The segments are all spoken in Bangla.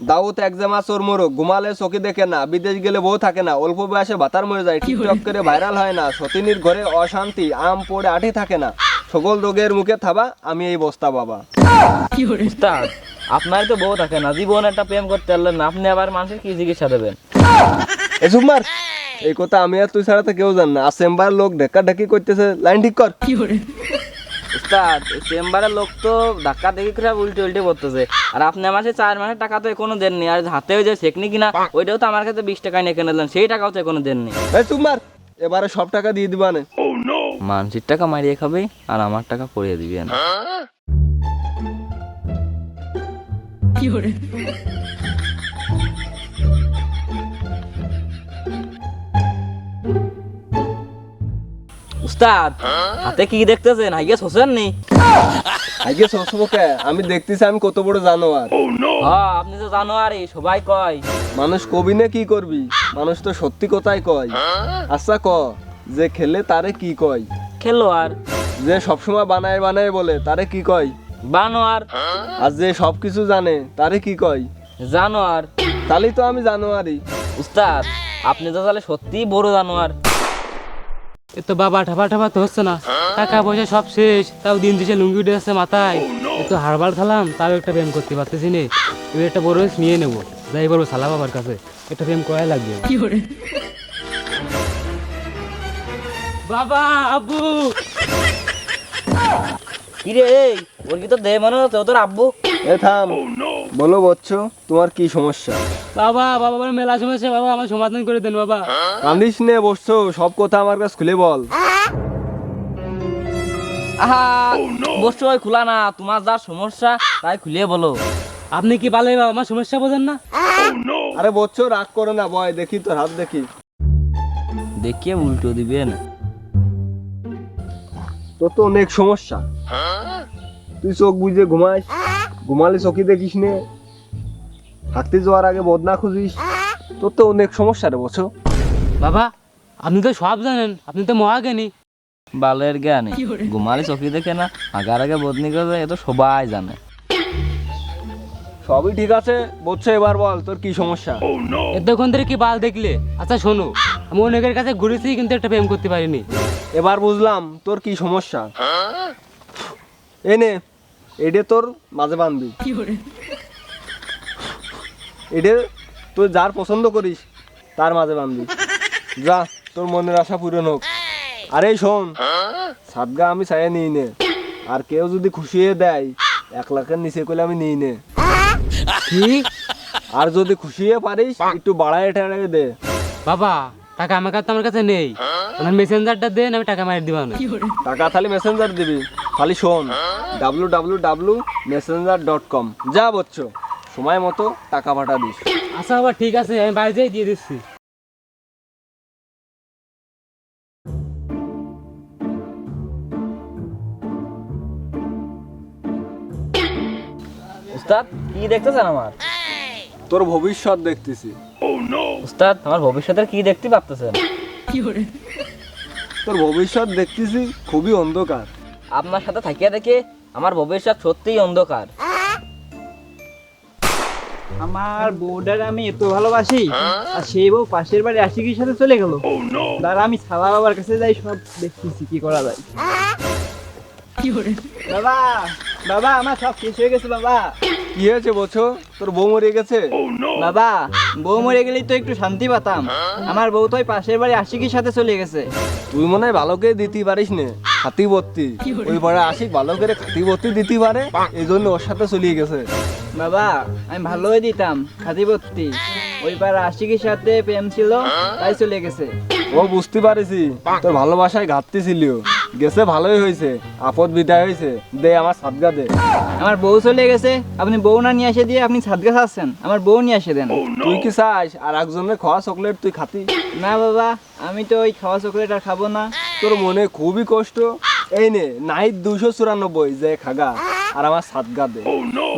দাউদ একজামা চোর মোরো ঘুমালে চোখে দেখে না বিদেশ গেলে বউ থাকে না অল্প বয়সে ভাতার মরে যায় টিকটক করে ভাইরাল হয় না সতিনীর ঘরে অশান্তি আম পড়ে আঠি থাকে না সকল রোগের মুখে থাবা আমি এই বস্তা বাবা। উস্তাদ আপনার তো বউ থাকে না জীবন একটা প্রেম করতে পারলেন না আপনি আবার মানুষের কি চিকিৎসা দেবেন? এ সুমার এই কথা আমি আর তুই ছাড়া তো কেউ জান না আসেম্বার লোক ঢেকা ঢেকি করতেছে লাইন ঠিক কর। উস্তাদ চেম্বারের লোক তো ধাক্কা দেখি করে উল্টে উল্টে পড়তেছে আর আপনি মাসে চার মাসের টাকা তো এখনও দেননি আর হাতে ওই যে শেখনি কিনা ওইটাও তো আমার কাছে বিশ টাকা নিয়ে কিনে দিলেন সেই টাকাও তো এখনও দেননি। তোমার এবারে সব টাকা দিয়ে দিবা না। মানসির টাকা মারিয়ে খাবে আর আমার টাকা পড়িয়ে দিবেন উস্তাদ হাতে কি দেখতেছেন? হাইগে শোষেন নি। আগে শ্বশুরকে আমি দেখতেছি আমি কত বড় জানোয়ার। হ্যাঁ আপনি তো জানো আরে সবাই কয়। মানুষ কবি না কি করবি? মানুষ তো সত্যি কথাই কয়। আচ্ছা ক যে খেলে তারে কি কয়? খেলো আর যে সবসময় বানায় বানায় বলে তারে কি কয়? বানো আর আর যে সবকিছু জানে তারে কি কয়? জানো আর তাহলেই তো আমি জানোয়ারই। উস্তাদ আপনি তো তাহলে সত্যিই বড় জানোয়ার। এ তো বাবা ঠাপা ঠাপা তো হচ্ছে না। টাকা পয়সা সব শেষ তাও দিন শেষে লুঙ্গি উঠে আসছে মাথায়। একটু হারবাল খেলাম তাও একটা প্রেম করতে পারতেছি নে। এবার একটা বড় নিয়ে নেব। যাই বলব সালা বাবার কাছে একটা প্রেম করাই লাগবে। বাবা আব্বু! কিরে এই ওর কি তো দে মনে হচ্ছে? ও তোর আব্বু? এ থাম। বলো বচ্চ তোমার কি সমস্যা? বাবা বাবা আমার মেলা সমস্যা বাবা আমার সমাধান করে দেন বাবা। কান্দিস নে বসছো সব কথা আমার কাছে খুলে বল। আহা বসছো ওই খোলা না তোমার যা সমস্যা তাই খুলিয়ে বলো। আপনি কি পালে বাবা আমার সমস্যা বোঝেন না? আরে বচ্চ রাগ করো না বয় দেখি তোর হাত দেখি। দেখিয়ে উল্টো দিবেন। তোর তো অনেক সমস্যা। তুই চোখ বুঝে ঘুমাইস। ঘুমালে চকি দেখিস নে। থাকতে যাওয়ার আগে বদনা খুঁজিস। তোর তো অনেক সমস্যা রে বছর। বাবা আপনি তো সব জানেন আপনি তো মহাজ্ঞানী। বালের জ্ঞানে ঘুমালে চোখে দেখে না আগার আগে বদনি করে এ তো সবাই জানে। সবই ঠিক আছে বলছো এবার বল তোর কি সমস্যা? এতক্ষণ ধরে কি বাল দেখলে? আচ্ছা শোনো আমি অনেকের কাছে ঘুরেছি কিন্তু একটা প্রেম করতে পারিনি। এবার বুঝলাম তোর কি সমস্যা। এনে এডে তোর মাঝে বান্ধবি। এডে তুই যার পছন্দ করিস তার মাঝে বান্ধবি। যা তোর মনের আশা পূরণ হোক। আরে শোন সাদগা আমি চাই নিই নে। আর কেউ যদি খুশিয়ে দেয় এক লাখের নিচে করলে আমি নিই নে। কি? আর যদি খুশিয়ে পারিস একটু বাড়ায় টেড়ায় দে। বাবা টাকা আমার কাছে তো আমার কাছে নেই। মেসেঞ্জারটা দেন আমি টাকা মারি দিবা না টাকা খালি মেসেঞ্জার দিবি। খালি শোন W W W messenger dot com যা বলছো সময় মতো টাকা পাঠা দিস। আচ্ছা বাবা ঠিক আছে আমি বাড়িতেই দিয়ে দিচ্ছি। উস্তাদ কি দেখতেছেন আমার? তোর ভবিষ্যৎ দেখতেছি। উস্তাদ আমার ভবিষ্যতের কি দেখতে পারতেছেন তোর ভবিষ্যৎ দেখতেছি খুবই অন্ধকার। আপনার সাথে থাকিয়া দেখে আমার ভবিষ্যৎ সত্যিই অন্ধকার। আমার বউটার আমি এত ভালোবাসি আর সেই বউ পাশের বাড়ি আশিকির সাথে চলে গেল। দাদা আমি সালা বাবার কাছে যাই সব দেখতেছি কি করা যায়। বাবা বাবা আমার সব শেষ হয়ে গেছে বাবা। কি হয়েছে বলছো? তোর বউ মরে গেছে? বাবা বউ মরে গেলেই তো একটু শান্তি পাতাম। আমার বউ তো ওই পাশের বাড়ি আশিকির সাথে চলে গেছে। তুই মনে হয় ভালো করে দিতে পারিস নে খাতি ভর্তি ওই পাড়ে আশিক ভালো করে খাতি ভর্তি দিতে পারে এই জন্য ওর সাথে চলিয়ে গেছে। বাবা আমি ভালোই দিতাম খাদিবর্তি ওই পার আশিকির সাথে প্রেম ছিল তাই চলে গেছে। ও বুঝতে পারিছি তোর ভালোবাসায় ঘাটতি ছিল। গেছে ভালোই হয়েছে। আপদ বিদায় হয়েছে। দে আমার সাদগা দে। আমার বউ চলে গেছে আপনি বউ না নিয়ে এসে দিয়ে আপনি সাদগা খাচ্ছেন। আমার বউ নিয়ে এসে দেন। তুই কি চাস? আর একজনের খাওয়া চকলেট তুই খাতি? না বাবা আমি তো ওই খাওয়া চকলেট আর খাব না। তোর মনে খুবই কষ্ট? এই নে নাইট দুশো চুরানব্বই যে খাগা আর আমার সাতগা দে।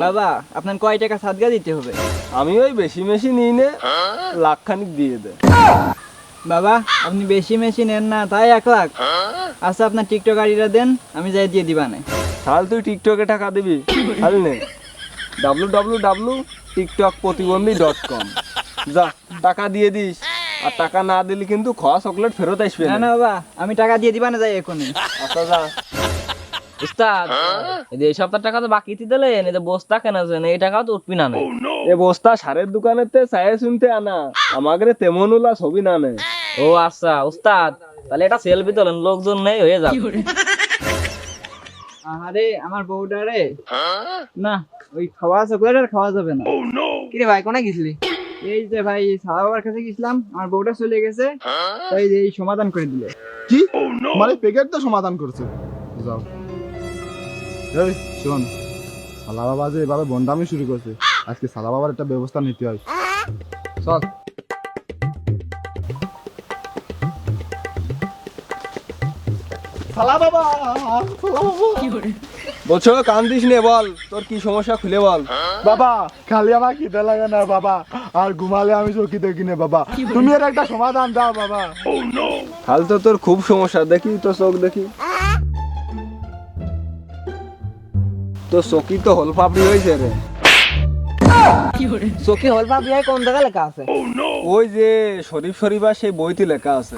বাবা আপনার কয় টাকা সাদগা দিতে হবে? আমি ওই বেশি বেশি নিই নে লাখ খানিক দিয়ে দে। বাবা আপনি বেশি মেশি নেন না তাই এক লাখ। আচ্ছা আপনার টিকটক গাড়িটা দেন আমি যাই দিয়ে দিবা না তাহলে তুই টিকটকে টাকা দিবি তাহলে নে। ডাব্লু ডাব্লু ডাব্লু টিকটক প্রতিবন্ধী ডট কম যা টাকা দিয়ে দিস। আর টাকা না দিলে কিন্তু খাওয়া চকলেট ফেরত আসবে না না। বাবা আমি টাকা দিয়ে দিবা না যাই এখনই। আচ্ছা যা। উস্তাদ এই সপ্তাহ টাকা তো বাকি দিলেন এই যে বস্তা কেনেছেন এই টাকাও তো উঠবি না এ বস্তা সারের দোকানের তে চায়ে শুনতে আনা আমাকে তেমন ছবি না নে। ও আচ্ছা উস্তাদ তাহলে এটা সেলফি তোলেন লোকজন নেই হয়ে যাবে। আরে আমার বউটা রে। না ওই খাওয়া চকলেট আর খাওয়া যাবে না। কিরে ভাই কোনে গেছিলি? এই যে ভাই সাদা বাবার কাছে গেছিলাম আমার বউটা চলে গেছে তাই এই সমাধান করে দিলে। কি? মানে পেকেট তো সমাধান করছে। যাও। এই শোন সালা বাবা যে এভাবে বন্ডামি শুরু করছে আজকে সালা বাবার একটা ব্যবস্থা নিতে হয়। চল। বলছো কান্দিস নে বল। তোর কি সমস্যা খুলে বল। বাবা খালি আমার খিদে লাগে না বাবা। আর ঘুমালে আমি চোখি দেখি না বাবা। তুমি এর একটা সমাধান দাও বাবা। কাল তো তোর খুব সমস্যা। দেখি তো চোখ দেখি। তো চকি তো হল পাপড়ি হয়েছে রে। চোখে হলপা বিয়ায় কোন জায়গায় লেখা আছে? ওই যে শরীফ শরীফা সেই বইতে লেখা আছে।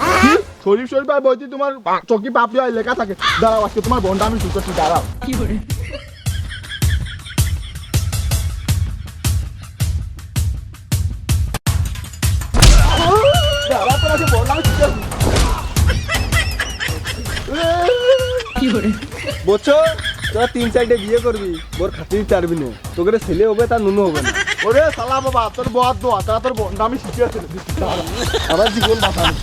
শরীফ শরীফ আর বইতে তোমার চকি পাপড়ি হয় লেখা থাকে। দাঁড়াও আজকে তোমার বন্ডা আমি শুরু করছি দাঁড়াও। শুরু করছি। বুঝছ তোরা তিন চারটে বিয়ে করবি বোর খাতির চারবি না। তোকে ছেলে হবে তার নুনু হবে না। ওরে সালা বাবা তোর বদ দো তারা বন্ধ আমি শিখিয়েছিল আমার জীবন বাঁচানো।